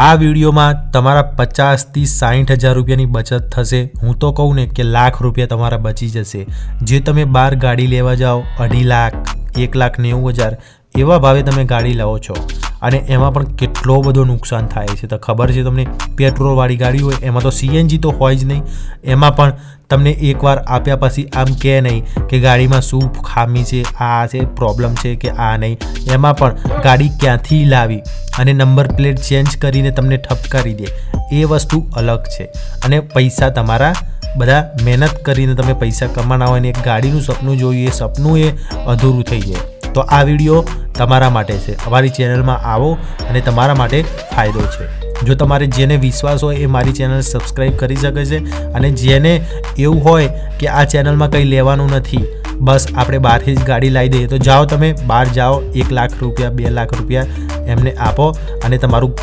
આ વિડીયોમાં તમારા પચાસથી સાઠ હજાર રૂપિયાની બચત થશે. હું તો કહું ને કે લાખ રૂપિયા તમારા બચી જશે. જે તમે બહાર ગાડી લેવા જાઓ, અઢી લાખ, એક લાખ નેવું હજાર એવા ભાવે તમે ગાડી લાવો છો અને એમાં પણ કેટલો બધો નુકસાન થાય છે. તો ખબર છે તમને, પેટ્રોલવાળી ગાડી હોય, એમાં તો સીએનજી તો હોય જ નહીં. એમાં પણ તમને એકવાર આપ્યા પછી આમ કહે નહીં કે ગાડીમાં શું ખામી છે, આ છે પ્રોબ્લેમ છે કે આ નહીં. એમાં પણ ગાડી ક્યાંથી લાવી અને નંબર પ્લેટ ચેન્જ કરીને તમને ઠપકારી દે. એ વસ્તુ અલગ છે. અને પૈસા તમારા બધા મહેનત કરીને તમે પૈસા કમાના હોય ને એક ગાડીનું સપનું જોયું, એ સપનું એ અધૂરું થઈ જાય. તો આ વીડિયો તમારા માટે છે. અમારી ચેનલમાં આવો અને તમારા માટે ફાયદો છે. જો તમારે જેને વિશ્વાસ હોય એ મારી ચેનલ સબસ્ક્રાઈબ કરી શકે છે અને જેને એવું હોય કે આ ચેનલમાં કંઈ લેવાનું નથી, બસ આપણે બહારથી જ ગાડી લાવી દઈએ. તો જાઓ તમે, બહાર જાઓ, એક લાખ રૂપિયા, બે લાખ રૂપિયા એમને આપો અને તમારું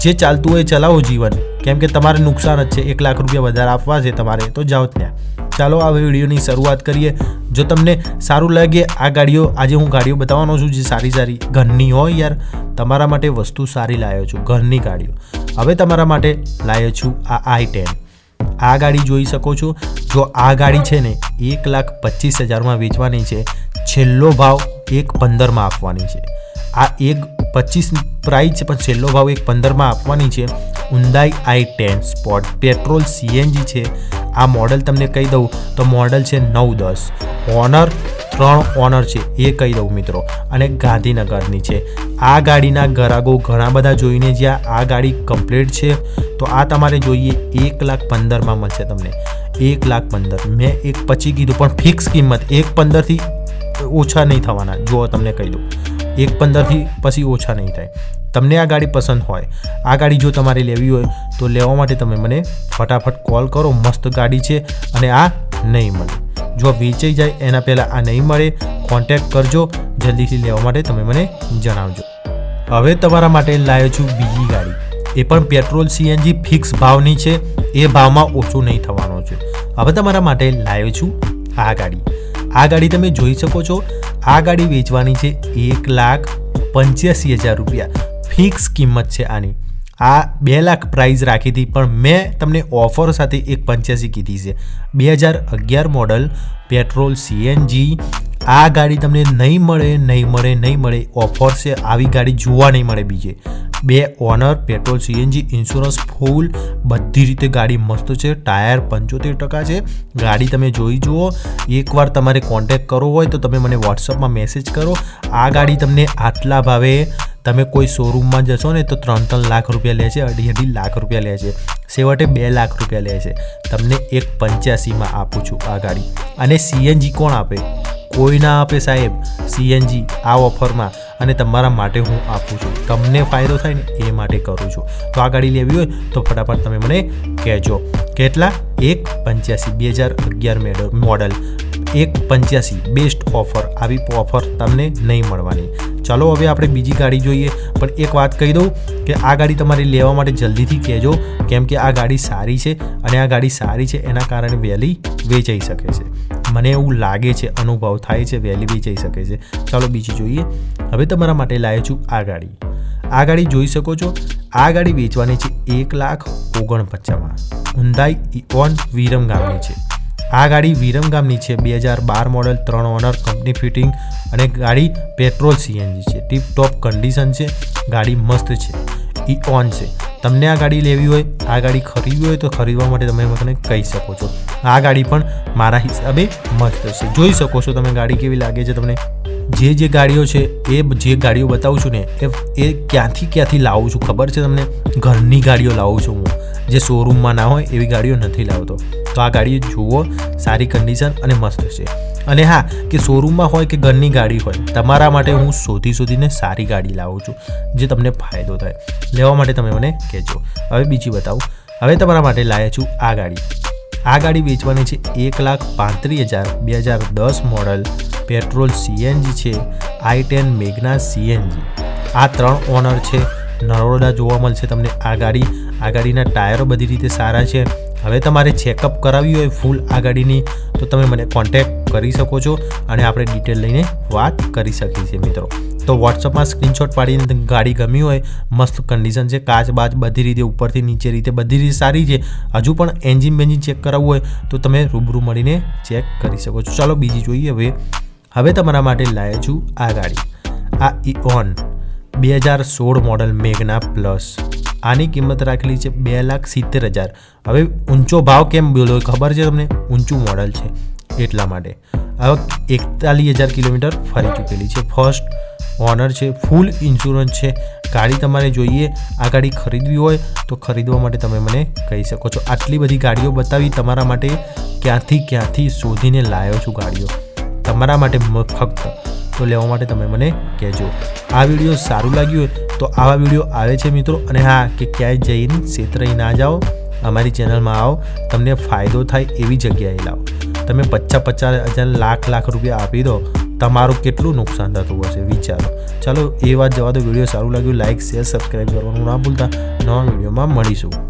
જે ચાલતું હોય ચલાવો જીવન. કેમ કે તમારે નુકસાન જ છે. એક લાખ રૂપિયા વધારે આપવા છે તમારે. તો જાઓ ત્યાં. ચાલો આ વિડીયોની શરૂઆત કરીએ. જો તમને સારું લાગે આ ગાડીઓ, આજે હું ગાડીઓ બતાવવાનો છું જે સારી સારી ઘરની હોય યાર, તમારા માટે વસ્તુ સારી લાવ્યો છું, ઘરની ગાડીઓ. હવે તમારા માટે લાવ્યો છું આ આઈ ટેન આ ગાડી જોઈ શકો છો. જો આ ગાડી છે ને, એક લાખ પચીસ હજારમાં વેચવાની છે. છેલ્લો ભાવ એક પંદરમાં આપવાની છે. આ એક પચીસ પ્રાઇસ છે, પણ છેલ્લો ભાવ એક પંદરમાં આપવાની છે. Hyundai I ten sport petrol CNG છે. આ મોડલ તમને કહી દઉં તો મોડલ છે નવ દસ. ઓનર ત્રણ ઓનર છે, એ કહી દઉં મિત્રો. અને ગાંધીનગરની છે. આ ગાડીના ગ્રાહકો ઘણા બધા જોઈને જ્યાં આ ગાડી કમ્પ્લીટ છે, તો આ તમારે જોઈએ એક લાખ પંદરમાં મળશે તમને. એક લાખ પંદર. મેં એક પછી કીધું, પણ ફિક્સ કિંમત એક પંદરથી ઓછા નહીં થવાના. જો તમને કહી દઉં. એક પંદરથી પછી ઓછા નહીં થાય. તમને આ ગાડી પસંદ હોય, આ ગાડી જો તમારે લેવી હોય, તો લેવા માટે તમે મને ફટાફટ કોલ કરો. મસ્ત ગાડી છે અને આ નહીં મળે. જો વેચાઈ જાય, એના પહેલાં આ નહીં મળે કોન્ટેક્ટ કરજો. જલ્દીથી લેવા માટે તમે મને જણાવજો. હવે તમારા માટે લાવ્યો છું બીજી ગાડી. એ પણ પેટ્રોલ સીએનજી ફિક્સ ભાવની છે. એ ભાવમાં ઓછું નહીં થવાનો છે. હવે તમારા માટે લાવ્યો છું આ ગાડી. આ ગાડી તમે જોઈ શકો છો. આ ગાડી વેચવાની છે એક લાખ પંચ્યાસી હજાર રૂપિયા. ફિક્સ કિંમત છે આની. આ બે લાખ પ્રાઇઝ રાખી હતી પણ મેં તમને ઓફર સાથે એક પંચ્યાસી કીધી છે. બે હજાર અગિયાર મોડલ પેટ્રોલ સીએનજી આ ગાડી તમને નહીં મળે નહીં મળે નહીં મળે ઓફર છે. આવી ગાડી જોવા નહીં મળે બીજે. બે owner, petrol, CNG, insurance, full, બધી રીતે ગાડી મસ્ત છે. ટાયર પંચોતેર ટકા છે. ગાડી તમે જોઈ જુઓ. એકવાર તમારે કોન્ટેક કરવો હોય તો તમે મને વોટ્સઅપમાં મેસેજ કરો. આ ગાડી તમને આટલા ભાવે તમે કોઈ શોરૂમમાં જશો ને તો ત્રણ ત્રણ લાખ રૂપિયા લે છે, અઢી અઢી લાખ રૂપિયા લે છે. છેવટે બે લાખ રૂપિયા લે છે. તમને એક પંચ્યાસીમાં આપું છું આ ગાડી. અને સીએનજી કોણ આપે? કોઈ ના આપે સાહેબ? સીએનજી આ ઓફરમાં. અને તમારા માટે હું આપું છું. તમને ફાયદો થાય ને એ માટે કરું છું. તો આ ગાડી લેવી હોય તો ફટાફટ તમે મને કહેજો. કેટલા? એક પંચ્યાસી. બે હજાર અગિયાર મોડલ. એક પંચ્યાસી. Best offer. આવી ઓફર તમને નહીં મળવાની. ચાલો હવે આપણે બીજી ગાડી જોઈએ. પણ એક વાત કહી દઉં કે આ ગાડી તમારે લેવા માટે જલ્દીથી કહેજો, કેમ કે આ ગાડી સારી છે અને આ ગાડી સારી છે એના કારણે વહેલી વેચાઈ શકે છે. મને એવું લાગે છે, અનુભવ થાય છે, વહેલી જઈ શકે છે. ચાલો બીજી જોઈએ. હવે તમારા માટે લાવ્યો છું આ ગાડી. આ ગાડી જોઈ શકો છો. આ ગાડી વેચવાની છે એક લાખ ઓગણપચાસમાં. હુંદાઈ ઓન વિરમ ગામની છે. આ ગાડી વિરમ ગામની છે. બે હજાર બાર મોડલ ત્રણ ઓનર, કંપની ફિટિંગ અને ગાડી પેટ્રોલ સીએનજી છે. ટીપ ટોપ કન્ડિશન છે. ગાડી મસ્ત છે. ઈ ઓન છે. તમને આ ગાડી લેવી હોય, આ ગાડી ખરીદવી હોય તો ખરીદવા માટે તમે મને કહી શકો છો. આ ગાડી પણ મારા હિસાબે મસ્ત છે. જોઈ શકો છો તમે ગાડી કેવી લાગે છે તમને. જે જે ગાડીઓ છે, એ જે ગાડીઓ બતાવું છું ને એ ક્યાંથી ક્યાંથી લાવું છું ખબર છે તમને? ઘરની ગાડીઓ લાવું છું હું. જે શોરૂમમાં ના હોય એવી ગાડીઓ નથી લાવતો. તો આ ગાડી જુઓ, સારી કન્ડિશન અને મસ્ત છે. અને હા, કે શોરૂમમાં હોય કે ઘરની ગાડી હોય, તમારા માટે હું શોધી શોધીને સારી ગાડી લાવું છું, જે તમને ફાયદો થાય. લેવા માટે તમે મને કહેજો. હવે બીજી બતાવું. હવે તમારા માટે લાવ્યા છું આ ગાડી. આ ગાડી વેચવાની છે એક લાખ પાંત્રીસ હજાર, બે હજાર દસ મોડલ, પેટ્રોલ સીએનજી છે, આઈ ટેન મેઘના સીએનજી. આ ત્રણ ઓનર છે. નરોડા જોવા મળશે તમને. આ ગાડી, આ ગાડીના ટાયરો બધી રીતે સારા છે. હવે તમારે ચેકઅપ કરાવવી હોય ફૂલ આ ગાડીની, તો તમે મને કોન્ટેક્ટ કરી શકો છો અને આપણે ડિટેલ લઈને વાત કરી શકીએ છીએ મિત્રો. તો વોટ્સઅપમાં સ્ક્રીનશોટ પાડીને ગાડી ગમી હોય, મસ્ત કન્ડિશન છે, કાચ બાચ બધી રીતે ઉપરથી નીચે રીતે બધી રીતે સારી છે. હજુ પણ એન્જિન બેન્જિન ચેક કરાવવું હોય, તો તમે રૂબરૂ મળીને ચેક કરી શકો છો. ચાલો બીજી જોઈએ હવે. હવે તમારા માટે લાવ્યા છું આ ગાડી. આ ઇઓન બે હજાર સોળ મોડલ મેઘના પ્લસ. આની કિંમત રાખેલી છે બે લાખ સિત્તેર હજાર. હવે ઊંચો ભાવ કેમ બોલો ખબર છે તમને? ઊંચું મોડલ છે એટલા માટે. હવે એકતાલીસ હજાર કિલોમીટર ફરી ચૂકેલી છે. ફર્સ્ટ ઓનર છે ફૂલ ઇન્સ્યોરન્સ છે. ગાડી તમારે જોઈએ, આ ગાડી ખરીદવી હોય તો ખરીદવા માટે તમે મને કહી શકો છો. આટલી બધી ગાડીઓ બતાવી તમારા માટે ક્યાંથી ક્યાંથી શોધીને લાવ્યો છું ગાડીઓ. તમારા માટે ફક્ત તો લેવા માટે તમે મને કહેજો. આ વીડિયો સારું લાગ્યું હોય તો આવા વીડિયો આવે છે મિત્રો અને હા, કે ક્યાંય જઈને છેતરાઈ ના જાઓ, અમારી ચેનલમાં આવો, તમને ફાયદો થાય એવી જગ્યાએ લાવો. તમે પચાસ પચાસ હજાર લાખ લાખ રૂપિયા આપી દો, તમારું કેટલું નુકસાન થતું હશે, વિચારો. ચાલો, એ વાત જવા દો. વીડિયો સારું લાગ્યું લાઇક શેર સબસ્ક્રાઈબ કરવાનું ના ભૂલતા. નવા વિડીયોમાં મળીશું.